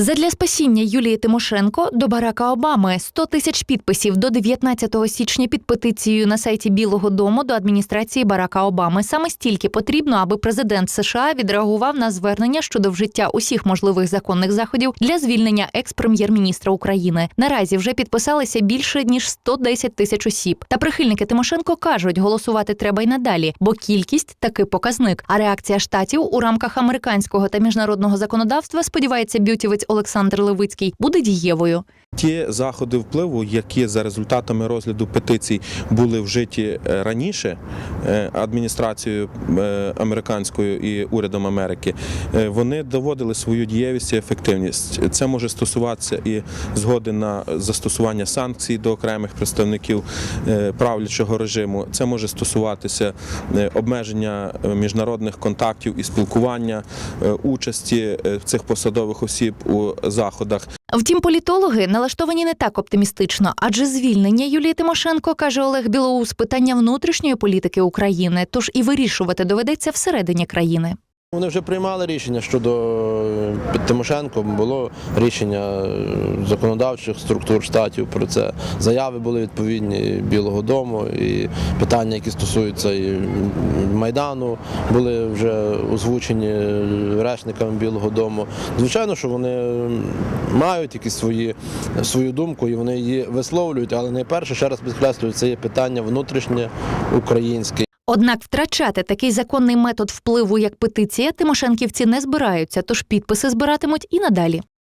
Задля спасіння Юлії Тимошенко до Барака Обами 100 тисяч підписів до 19 січня під петицією на сайті Білого Дому до адміністрації Барака Обами. Саме стільки потрібно, аби президент США відреагував на звернення щодо вжиття усіх можливих законних заходів для звільнення екс-прем'єр-міністра України. Наразі вже підписалися більше ніж 110 тисяч осіб. Та прихильники Тимошенко кажуть, голосувати треба й надалі, бо кількість таки показник. А реакція штатів у рамках американського та міжнародного законодавства сподівається б'ютівець Олександр Левицький буде дієвою. Ті заходи впливу, які за результатами розгляду петицій були вжиті е, раніше е, адміністрацією е, американською і урядом Америки, вони доводили свою дієвість і ефективність. Це може стосуватися і згоди на застосування санкцій до окремих представників правлячого режиму. Це може стосуватися обмеження міжнародних контактів і спілкування, участі цих посадових осіб у заходах. Втім, політологи налаштовані не так оптимістично, адже звільнення Юлії Тимошенко каже Олег Білоус питання внутрішньої політики України, тож і вирішувати доведеться всередині країни. Вони вже приймали рішення щодо е, Тимошенко. Було рішення е, законодавчих структур штатів про це. Заяви були відповідні Білого Дому і питання, які стосуються і майдану, були вже озвучені речниками Білого Дому. Звичайно, що вони мають якісь свої свою думку і вони її висловлюють, але найперше ще раз підкреслюю, це є питання внутрішнє українське. Однак втрачати такий законний метод впливу, як петиція, тимошенківці не збираються, тож підписи збиратимуть і надалі.